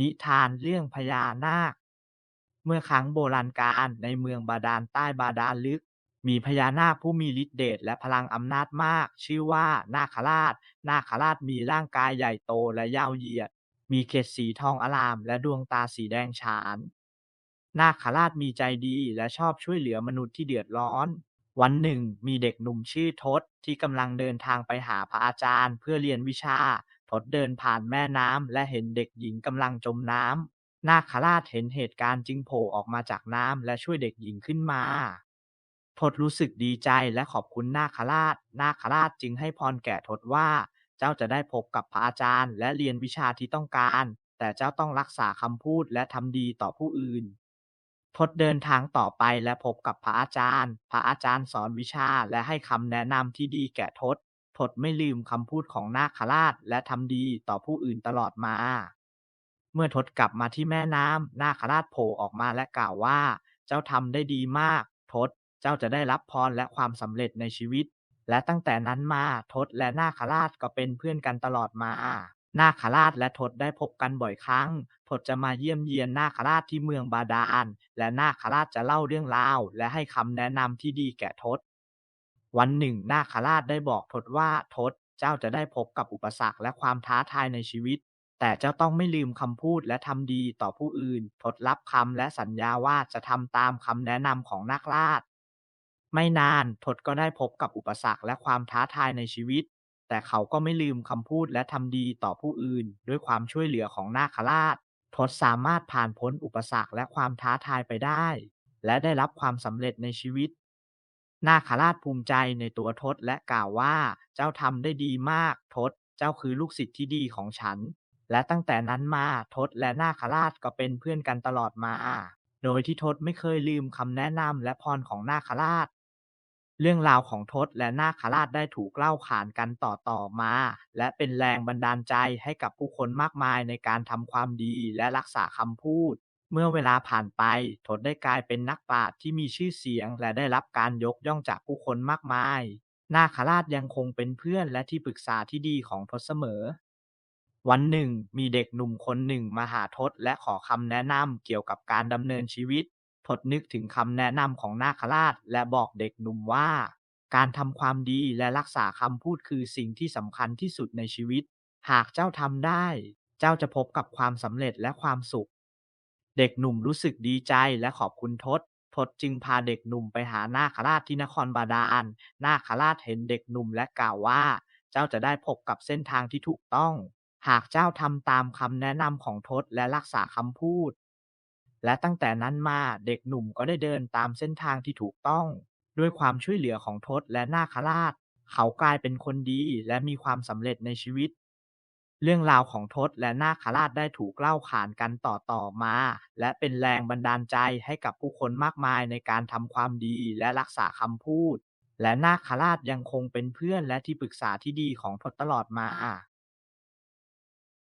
นิทานเรื่องพญานาค เมื่อครั้งโบราณกาลในเมืองบาดาลใต้บาดาลลึก มีพญานาคผู้มีฤทธิเดชและพลังอำนาจมาก ชื่อว่านาคราช นาคราชมีร่างกายใหญ่โตและยาวเหยียด มีเกศสีทองอลามและดวงตาสีแดงฉาน นาคราชมีใจดีและชอบช่วยเหลือมนุษย์ที่เดือดร้อนวันหนึ่งมีเด็กหนุ่มชื่อทศที่กำลังเดินทางไปหาพระอาจารย์ เพื่อเรียนวิชา ทศเดินผ่านแม่น้ำและเห็นเด็กหญิงกำลังจมน้ำ นาคราชเห็นเหตุการณ์จึงโผล่ออกมาจากน้ำและช่วยเด็กหญิงขึ้นมาทศรู้สึกดีใจและขอบคุณนาคราช นาคราชจึงให้พรแก่ทศว่า เจ้าจะได้พบกับพระอาจารย์ และเรียนวิชาที่ต้องการ แต่เจ้าต้องรักษาคำพูดและทำดีต่อผู้อื่นทศเดินทางต่อไปและพบกับพระอาจารย์ พระอาจารย์สอนวิชาและให้คำแนะนำที่ดีแก่ทศ ทศไม่ลืมคำพูดของนาคราชและทำดีต่อผู้อื่นตลอดมา เมื่อทศกลับมาที่แม่น้ำนาคราชโผล่ออกมาและกล่าวว่า เจ้าทำได้ดีมาก ทศเจ้าจะได้รับพรและความสำเร็จในชีวิต และตั้งแต่นั้นมาทศและนาคราชก็เป็นเพื่อนกันตลอดมานาคราชและทศได้พบกันบ่อยครั้ง ทศจะมาเยี่ยมเยียนนาคราชที่เมืองบาดาล และนาคราชจะเล่าเรื่องราว และให้คำแนะนำที่ดีแก่ทศ วันหนึ่งนาคราชได้บอกทศว่าทศเจ้าจะได้พบกับอุปสรรคและความท้าทายในชีวิต แต่เจ้าต้องไม่ลืมคำพูดและทำดีต่อผู้อื่นทศรับคำและสัญญาว่าจะทำตามคำแนะนำของนาคราช ไม่นานทศก็ได้พบกับอุปสรรคและความท้าทายในชีวิต แต่เขาก็ไม่ลืมคำพูดและทำดีต่อผู้อื่น ด้วยความช่วยเหลือของนาคราชทศสามารถผ่านพ้นอุปสรรคและความท้าทายไปได้ และได้รับความสำเร็จในชีวิต นาคราชภูมิใจในตัวทศและกล่าวว่า เจ้าทำได้ดีมากทศ เจ้าคือลูกศิษย์ที่ดีของฉัน และตั้งแต่นั้นมาทศและนาคราชก็เป็นเพื่อนกันตลอดมา โดยที่ทศไม่เคยลืมคำแนะนำและพรของนาคราช เรื่องราวของทศและนาคราชได้ถูกเล่าขานกันต่อๆมา และเป็นแรงบันดาลใจให้กับผู้คนมากมายในการทำความดีและรักษาคำพูด เมื่อเวลาผ่านไปทศได้กลายเป็นนักปราชญ์ที่มีชื่อเสียง และได้รับการยกย่องจากผู้คนมากมาย นาคราชยังคงเป็นเพื่อนและที่ปรึกษาที่ดีของทศเสมอ วันหนึ่ง มีเด็กหนุ่มคนหนึ่งมาหาทศและขอคำแนะนำเกี่ยวกับการดำเนินชีวิตทศนึกถึงคำแนะนำของนาคราช และบอกเด็กหนุ่มว่า การทำความดีและรักษาคำพูดคือสิ่งที่สำคัญที่สุดในชีวิต หากเจ้าทำได้ เจ้าจะพบกับความสำเร็จและความสุข เด็กหนุ่มรู้สึกดีใจและขอบคุณทศ ทศจึงพาเด็กหนุ่มไปหานาคราชที่นครบาดาล นาคราชเห็นเด็กหนุ่มและกล่าวว่า เจ้าจะได้พบกับเส้นทางที่ถูกต้อง หากเจ้าทำตามคำแนะนำของทศและรักษาคำพูด และตั้งแต่นั้นมาเด็กหนุ่มก็ได้เดินตามเส้นทางที่ถูกต้อง ด้วยความช่วยเหลือของทศและนาคราช เขากลายเป็นคนดีและมีความสำเร็จในชีวิต เรื่องราวของทศและนาคราชได้ถูกเล่าขานกันต่อ ๆ มา และเป็นแรงบันดาลใจให้กับผู้คนมากมายในการทำความดีและรักษาคำพูด และนาคราชยังคงเป็นเพื่อนและที่ปรึกษาที่ดีของทศตลอดมา